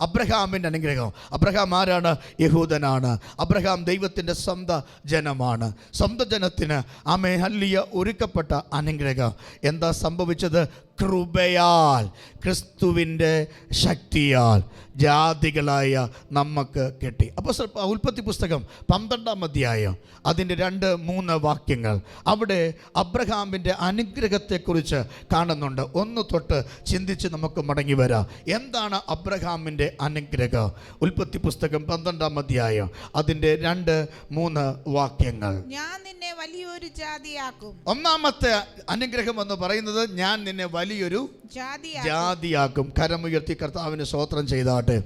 അബ്രഹാമിന്റെ അനുഗ്രഹം. അബ്രഹാം ആരാണ്? യഹൂദനാണ്. അബ്രഹാം ദൈവത്തിന്റെ സ്വന്ത ജനമാണ്. സ്വന്തം ജനത്തിന് ആമേ ഹല്ലിയ ഒരുക്കപ്പെട്ട അനുഗ്രഹം. എന്താ സംഭവിച്ചത്? കൃപയാൽ ക്രിസ്തുവിന്റെ ശക്തിയാൽ ജാതികളായ നമുക്ക് കിട്ടി. അപ്പോൾ ഉൽപ്പത്തി പുസ്തകം പന്ത്രണ്ടാം അധ്യായം അതിന്റെ രണ്ട് മൂന്ന് വാക്യങ്ങൾ അവിടെ അബ്രഹാമിന്റെ അനുഗ്രഹത്തെക്കുറിച്ച് കാണുന്നുണ്ട്. ഒന്ന് തൊട്ട് ചിന്തിച്ച് നമുക്ക് മടങ്ങി വരാം. എന്താണ് അബ്രഹാമിന്റെ അനുഗ്രഹം? ഉൽപ്പത്തി പുസ്തകം പന്ത്രണ്ടാം അധ്യായം അതിന്റെ രണ്ട് മൂന്ന് വാക്യങ്ങൾ. ഞാൻ നിന്നെ വലിയൊരു ജാതിയാക്കും. ഒന്നാമത്തെ അനുഗ്രഹം എന്ന് പറയുന്നത് ഞാൻ നിന്നെ വലിയൊരു ജാതിയാക്കും. കരമുയർത്തി കർത്താവിന് സ്വോത്രം ചെയ്താട്ടെ.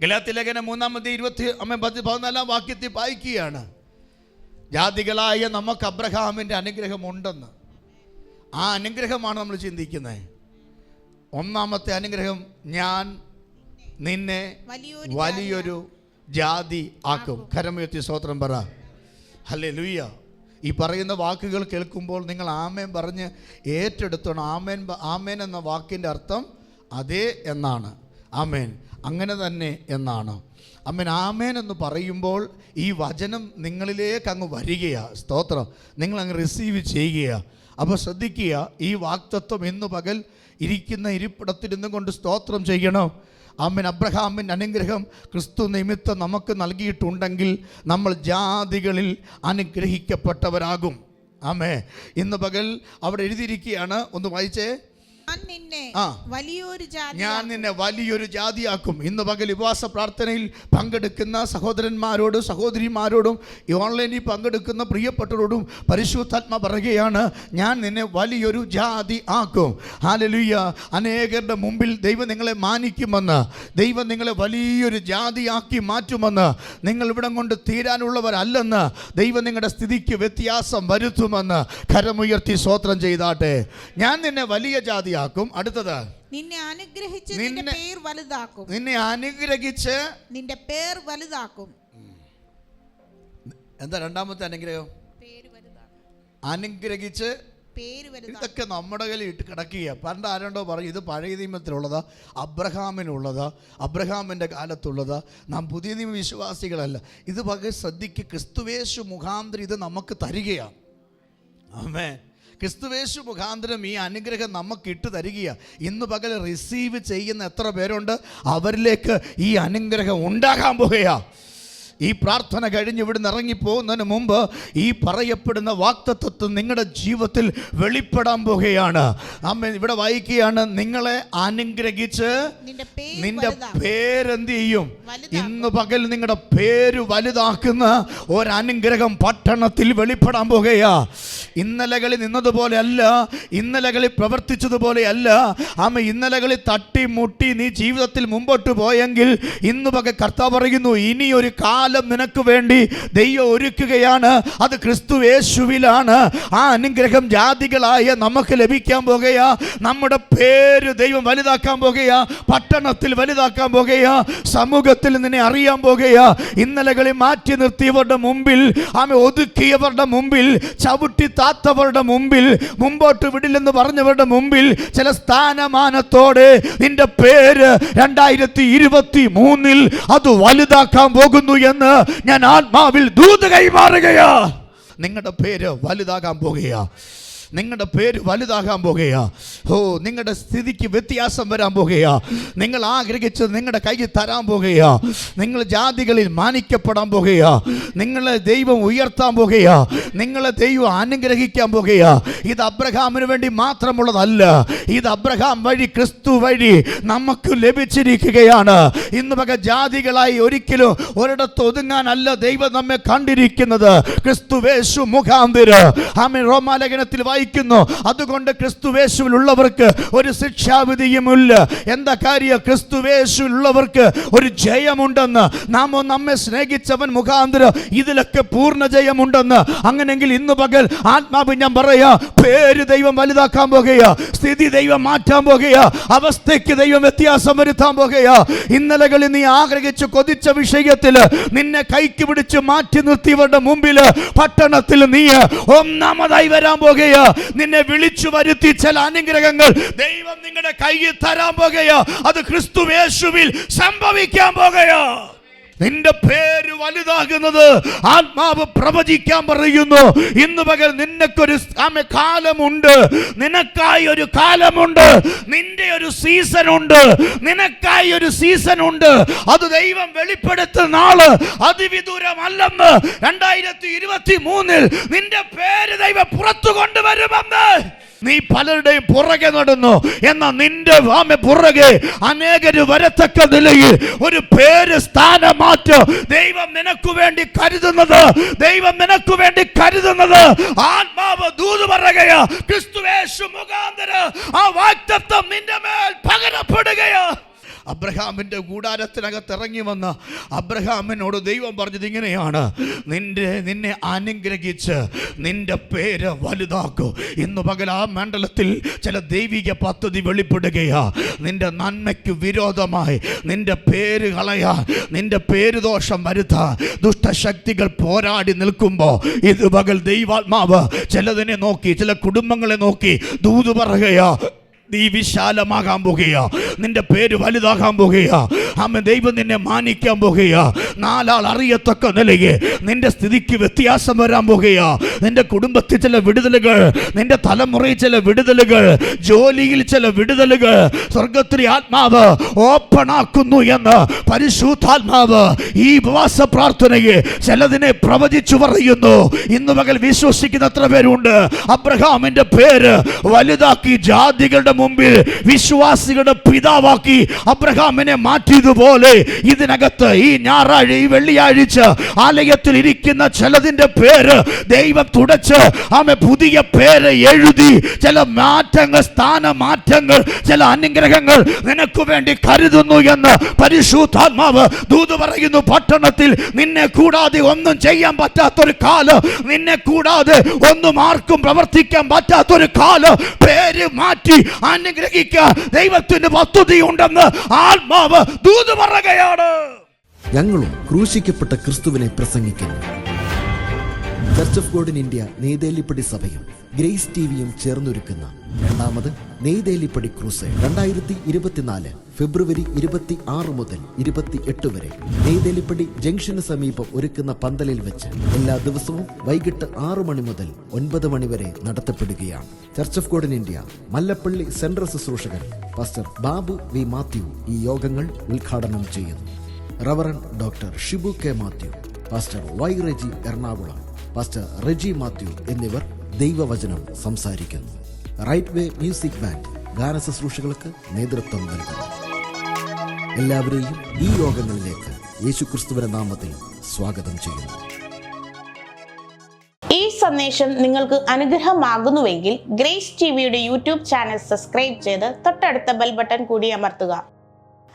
ഗലാത്തി ലേഖനം മൂന്നാമത്തെ ഇരുപത്തി പത്ത് പതിനാലാം വാക്യത്തിൽ വായിക്കുകയാണ്. ജാതികളായ നമുക്ക് അബ്രഹാമിന്റെ അനുഗ്രഹം ഉണ്ടെന്ന് ആ അനുഗ്രഹമാണ് നമ്മൾ ചിന്തിക്കുന്നത്. ഒന്നാമത്തെ അനുഗ്രഹം ഞാൻ നിന്നെ വലിയൊരു വലിയൊരു ജാതി ആക്കും. കരമുയർത്തി സ്വോത്രം പറ. ഹലേ ലുയ്യ ഈ പറയുന്ന വാക്കുകൾ കേൾക്കുമ്പോൾ നിങ്ങൾ ആമേൻ പറഞ്ഞ് ഏറ്റെടുത്തോണം. ആമേൻ ആമേൻ എന്ന വാക്കിന്റെ അർത്ഥം അതേ എന്നാണ്. ആമേൻ. അങ്ങനെ തന്നെ എന്നാണ്. അമ്മൻ ആമേൻ എന്ന് പറയുമ്പോൾ ഈ വചനം നിങ്ങളിലേക്ക് അങ്ങ് വരികയാണ് സ്തോത്രം. നിങ്ങൾ അങ്ങ് റിസീവ് ചെയ്യുകയാണ് അപ്പോൾ ശ്രദ്ധിക്കുക ഈ വാക്തത്വം ഇന്ന് പകൽ ഇരിക്കുന്ന ഇരിപ്പിടത്തിരുന്നും കൊണ്ട് സ്തോത്രം ചെയ്യണം. അമ്മൻ അബ്രഹാമിന്റെ അനുഗ്രഹം ക്രിസ്തു നിമിത്തം നമുക്ക് നൽകിയിട്ടുണ്ടെങ്കിൽ നമ്മൾ ജാതികളിൽ അനുഗ്രഹിക്കപ്പെട്ടവരാകും. ആമേ ഇന്ന് പകൽ അവിടെ എഴുതിയിരിക്കുകയാണ്. ഒന്ന് വായിച്ചേ. ഞാൻ നിന്നെ വലിയൊരു ജാതി ഞാൻ നിന്നെ വലിയൊരു ജാതിയാക്കും. ഇന്ന് പകൽ ഉപവാസ പ്രാർത്ഥനയിൽ പങ്കെടുക്കുന്ന സഹോദരന്മാരോടും സഹോദരിമാരോടും ഈ ഓൺലൈനിൽ പങ്കെടുക്കുന്ന പ്രിയപ്പെട്ടവരോടും പരിശുദ്ധാത്മ പറയുകയാണ് ഞാൻ നിന്നെ വലിയൊരു ജാതി ആക്കും. ഹാലലുയ്യ അനേകരുടെ മുമ്പിൽ ദൈവം നിങ്ങളെ മാനിക്കുമെന്ന് ദൈവം നിങ്ങളെ വലിയൊരു ജാതിയാക്കി മാറ്റുമെന്ന് നിങ്ങൾ ഇവിടം കൊണ്ട് തീരാനുള്ളവരല്ലെന്ന് ദൈവം നിങ്ങളുടെ സ്ഥിതിക്ക് വ്യത്യാസം വരുത്തുമെന്ന് കരമുയർത്തി സ്വോത്രം ചെയ്താട്ടെ. ഞാൻ നിന്നെ വലിയ ജാതിയാക്കും അടുത്തത്. നിന്നെ അനുഗ്രഹിച്ച് നിന്റെ പേർ വലുതാക്കും. നിന്നെ അനുഗ്രഹിച്ച് നിന്റെ പേർ വലുതാക്കും. എന്താ രണ്ടാമത്തെ അനുഗ്രഹം? വലുതാക്കും. അനുഗ്രഹിച്ച് വലുതാക്കും. ഇതൊക്കെ നമ്മുടെ കയ്യിൽ ഇട്ട് കിടക്കുക പണ്ട് ആരുണ്ടോ പറയും ഇത് പഴയ നിയമത്തിലുള്ളത് അബ്രഹാമിനുള്ളത് അബ്രഹാമിന്റെ കാലത്തുള്ളത്. നാം പുതിയ നിയമ വിശ്വാസികളല്ല. ഇത് പകരം ശ്രദ്ധിക്കുക ക്രിസ്തുവേശു മുഖാന്തരം ഇത് നമുക്ക് തരികയാണ് ആമേ ക്രിസ്തുവേശു മുഖാന്തരം ഈ അനുഗ്രഹം നമുക്ക് ഇട്ട് തരികയാണ് ഇന്ന് പകൽ റിസീവ് ചെയ്യുന്ന എത്ര പേരുണ്ട്? അവരിലേക്ക് ഈ അനുഗ്രഹം ഉണ്ടാകാൻ പോകുകയാണ് ഈ പ്രാർത്ഥന കഴിഞ്ഞ് ഇവിടുന്ന് ഇറങ്ങിപ്പോകുന്നതിന് മുമ്പ് ഈ പറയപ്പെടുന്ന വാക്തത്വം നിങ്ങളുടെ ജീവിതത്തിൽ വെളിപ്പെടാൻ പോകുകയാണ് അമ്മ ഇവിടെ വായിക്കുകയാണ് നിങ്ങളെ അനുഗ്രഹിച്ച് നിന്റെ പേരെന്ത് ചെയ്യും? ഇന്ന് പകൽ നിങ്ങളുടെ പേര് വലുതാക്കുന്ന ഒരനുഗ്രഹം പട്ടണത്തിൽ വെളിപ്പെടാൻ പോകുകയാ ഇന്നലകളിൽ നിന്നതുപോലെ അല്ല ഇന്നലകളിൽ പ്രവർത്തിച്ചതുപോലെ അല്ല അമ്മ ഇന്നലകളിൽ തട്ടി മുട്ടി നീ ജീവിതത്തിൽ മുമ്പോട്ട് പോയെങ്കിൽ ഇന്ന് പകൽ കർത്താവ് പറയുന്നു ഇനിയൊരു കാ കാലം നിനക്ക് വേണ്ടി ദൈവം ഒരുക്കുകയാണ്. അത് ക്രിസ്തു യേശുവിലാണ്. ആ അനുഗ്രഹം ജാതികളായ നമുക്ക് ലഭിക്കാൻ പോകുകയാ. നമ്മുടെ പേര് ദൈവം വലുതാക്കാൻ പോകുകയാ. പട്ടണത്തിൽ വലുതാക്കാൻ പോകുകയാ. സമൂഹത്തിൽ നിന്നെ അറിയാൻ പോകുകയാ. ഇന്നലകളെ മാറ്റി നിർത്തിയവരുടെ മുമ്പിൽ ആമെ ഒതുക്കിയവരുടെ മുമ്പിൽ ചവിട്ടി താത്തവരുടെ മുമ്പിൽ മുമ്പോട്ട് വിടില്ലെന്ന് പറഞ്ഞവരുടെ മുമ്പിൽ ചില സ്ഥാനമാനത്തോടെ നിന്റെ പേര് രണ്ടായിരത്തി ഇരുപത്തി മൂന്നിൽ അത് വലുതാക്കാൻ പോകുന്നു എന്ന് ഞാൻ ആത്മാവിൽ ദൂത് കൈമാറുകയാ. നിങ്ങളുടെ പേര് വലുതാകാൻ പോകുകയാ. നിങ്ങളുടെ പേര് വലുതാകാൻ പോകുകയാ. ഓ നിങ്ങളുടെ സ്ഥിതിക്ക് വ്യത്യാസം വരാൻ പോകുകയാ. നിങ്ങൾ ആഗ്രഹിച്ചത് നിങ്ങളുടെ കയ്യിൽ തരാൻ പോകുകയാ. നിങ്ങൾ ജാതികളിൽ മാനിക്കപ്പെടാൻ പോകുകയാ. നിങ്ങളെ ദൈവം ഉയർത്താൻ പോകുകയാ. നിങ്ങളെ ദൈവം അനുഗ്രഹിക്കാൻ പോകുകയാ. ഇത് അബ്രഹാമിന് വേണ്ടി മാത്രമുള്ളതല്ല. ഇത് അബ്രഹാം വഴി ക്രിസ്തു വഴി നമുക്ക് ലഭിച്ചിരിക്കുകയാണ്. ഇന്ന് വക ജാതികളായി ഒരിക്കലും ഒരിടത്ത് ഒതുങ്ങാനല്ല ദൈവം നമ്മെ കണ്ടിരിക്കുന്നത്. ക്രിസ്തുവേശു മുഖാന്തിര്. ആമേ റോമാലേഖനത്തിൽ വായിക്കുന്നു അതുകൊണ്ട് ക്രിസ്തുവേശുവിലുള്ളവർക്ക് ഒരു ശിക്ഷാവിധിയുമില്ല. എന്താ കാര്യം? ക്രിസ്തുവേശുവിലുള്ളവർക്ക് ഒരു ജയമുണ്ടെന്ന്. നാമോ നമ്മെ സ്നേഹിച്ചവൻ മുഖാന്തരം ഇതിലൊക്കെ പൂർണ ജയമുണ്ടെന്ന്. അങ്ങനെങ്കിൽ ഇന്ന് പകൽ ആത്മാവ് ഞാൻ പറയാ പേര് ദൈവം വലുതാക്കാൻ പോകുകയാ സ്ഥിതി ദൈവം മാറ്റാൻ പോകുകയാ അവസ്ഥയ്ക്ക് ദൈവം വ്യത്യാസം വരുത്താൻ പോകുകയാ. ഇന്നലകളിൽ നീ ആഗ്രഹിച്ച് കൊതിച്ച വിഷയത്തിൽ നിന്നെ കൈക്ക് പിടിച്ച് മാറ്റി നിർത്തിയവരുടെ മുമ്പിൽ പട്ടണത്തിൽ നീ ഒന്നാമതായി വരാൻ പോകുകയാ. നിന്നെ വിളിച്ചു വരുത്തി ചില അനുഗ്രഹങ്ങൾ ദൈവം നിങ്ങളുടെ കയ്യിൽ തരാൻ പോകുകയോ. അത് ക്രിസ്തു യേശുവിൽ സംഭവിക്കാൻ പോകുകയോ. നിന്റെ പേര് വലുതാകുന്നത് ആത്മാവ് പ്രവചിക്കാൻ പറയുന്നു. ഇന്ന് പകൽ നിനക്കൊരു കാലമുണ്ട്. നിനക്കായി ഒരു കാലമുണ്ട്. നിന്റെ ഒരു സീസൺ ഉണ്ട് നിനക്കായി ഒരു സീസൺ ഉണ്ട് അത് ദൈവം വെളിപ്പെടുത്തുന്ന നാൾ അതിവിദൂരമല്ലെന്ന് രണ്ടായിരത്തി ഇരുപത്തി മൂന്നിൽ നിന്റെ പേര് ദൈവം പുറത്തു കൊണ്ടുവരുമെന്ന് നീ പലരുടെയും പുറകെ നടന്നു. എന്ന നിന്റെ ആമെ പുറകെ അനേകര് വരത്തക്ക നിലയിൽ ഒരു പേര് സ്ഥാനമാറ്റം ദൈവം നിനക്ക് വേണ്ടി കരുതുന്നത്. ദൈവം നിനക്ക് വേണ്ടി കരുതുന്നത്. ആത്മാവ് ദൂത് പറയുകയാ ക്രിസ്തുവേശു മുഖാന്തര ആ വാക്തത്വം നിന്റെ മേൽ പകരപ്പെടുകയോ. അബ്രഹാമിന്റെ കൂടാരത്തിനകത്ത് ഇറങ്ങി വന്ന അബ്രഹാമിനോട് ദൈവം പറഞ്ഞത് ഇങ്ങനെയാണ്. നിന്റെ നിന്നെ അനുഗ്രഹിച്ച് നിന്റെ പേര് വലുതാക്കൂ. ഇന്ന് പകൽ ആ മണ്ഡലത്തിൽ ചില ദൈവിക പദ്ധതി വെളിപ്പെടുകയാ. നിന്റെ നന്മയ്ക്ക് വിരോധമായി നിന്റെ പേര് കളയാ. നിന്റെ പേര് ദോഷം വരുത്താ. ദുഷ്ടശക്തികൾ പോരാടി നിൽക്കുമ്പോൾ ഇത് പകൽ ദൈവാത്മാവ് ചിലതിനെ നോക്കി ചില കുടുംബങ്ങളെ നോക്കി ദൂത് പറയുകയാ നീ വിശാലമാകാൻ പോകുക നിന്റെ പേര് വലുതാകാൻ പോകുകയാ. അമ്മ ദൈവം നിന്നെ മാനിക്കാൻ പോകുകയാ. നാലാൾ അറിയത്തക്ക നിലയെ നിന്റെ സ്ഥിതിക്ക് വ്യത്യാസം വരാൻ പോകുകയാ. നിന്റെ കുടുംബത്തിൽ ചില വിടുതലുകൾ നിന്റെ തലമുറയിൽ ചില വിടുതലുകൾ ജോലിയിൽ ചില വിടുതലുകൾ സ്വർഗത്തിലെ ആത്മാവ് ഓപ്പൺ ആക്കുന്നു എന്ന് പരിശുദ്ധാത്മാവ് ഈ ഉപവാസ പ്രാർത്ഥനയെ ചിലതിനെ പ്രവചിച്ചു പറയുന്നു. ഇന്ന് പകൽ വിശ്വസിക്കുന്ന എത്ര പേരുണ്ട്. അബ്രഹാമിന്റെ പേര് വലുതാക്കി ജാതികളുടെ മുമ്പിൽ വിശ്വാസികളുടെ പിതാവാക്കി അബ്രഹാമിനെ മാറ്റിയതുപോലെ ഇതിനകത്ത് ഈ ഞായറാഴ്ച ഈ വെള്ളിയാഴ്ച ആലയത്തിൽ ഇരിക്കുന്ന ചിലതിന്റെ പേര് ദൈവം തുടച്ച് ആമെ പുതിയ പേര് എഴുതി. ചില മാറ്റങ്ങൾ സ്ഥാന മാറ്റങ്ങൾ ചില അനുഗ്രഹങ്ങൾ നിനക്ക് വേണ്ടി കരുതുന്നു എന്ന് പരിശുദ്ധാത്മാവ് ദൂത് പറയുന്നു. പട്ടണത്തിൽ നിന്നെ കൂടാതെ ഒന്നും ചെയ്യാൻ പറ്റാത്തൊരു കാലം നിന്നെ കൂടാതെ ഒന്നും ആർക്കും പ്രവർത്തിക്കാൻ പറ്റാത്തൊരു കാലം. പേര് മാറ്റി അനുഗ്രഹിക്കാൻ ദൈവത്തിന് പദ്ധതി ഉണ്ടെന്ന് ആത്മാവ് ദൂത് പറയുകയാണ്. ഞങ്ങളും ക്രൂശിക്കപ്പെട്ട ക്രിസ്തുവിനെ പ്രസംഗിക്കുന്നു. Church of God in India Neythelippadi സഭയും ഗ്രേസ് ടിവിയും ചേർന്നൊരുക്കുന്ന രണ്ടാമത് നെയ്തേലിപ്പടി ക്രൂസ് രണ്ടായിരത്തി ഇരുപത്തിനാല് ഫെബ്രുവരി ഇരുപത്തി ആറ് മുതൽ ഇരുപത്തി എട്ട് വരെ നെയ്തേലിപ്പടി ജംഗ്ഷന് സമീപം ഒരുക്കുന്ന പന്തലിൽ വെച്ച് എല്ലാ ദിവസവും വൈകിട്ട് ആറു മണി മുതൽ ഒൻപത് മണി വരെ നടത്തപ്പെടുകയാണ്. Church of God in India Mallappally central ശുശ്രൂഷകൻ pastor Babu V Mathew ഈ യോഗങ്ങൾ ഉദ്ഘാടനം ചെയ്യുന്നു. Reverend doctor Shibu K Mathew pastor Y Reji Ernakulam pastor Reji Mathew എന്നിവർ ദൈവവചനം സംസാരിക്കുന്നു. റൈറ്റ് വേ മ്യൂസിക് ബാൻഡ് ഗാന ശുശ്രൂഷകൾക്ക് നേതൃത്വം നൽകുന്നു. എല്ലാവരെയും ഈ യോഗങ്ങളിലേക്ക് യേശുക്രിസ്തുവിന്റെ നാമത്തിൽ സ്വാഗതം ചെയ്യുന്നു. ഈ സന്ദേശം നിങ്ങൾക്ക് അനുഗ്രഹമാകുന്നുവെങ്കിൽ ഗ്രേസ് ടിവിയുടെ യൂട്യൂബ് ചാനൽ സബ്സ്ക്രൈബ് ചെയ്ത് തൊട്ടടുത്ത ബെൽ ബട്ടൺ കൂടി അമർത്തുക.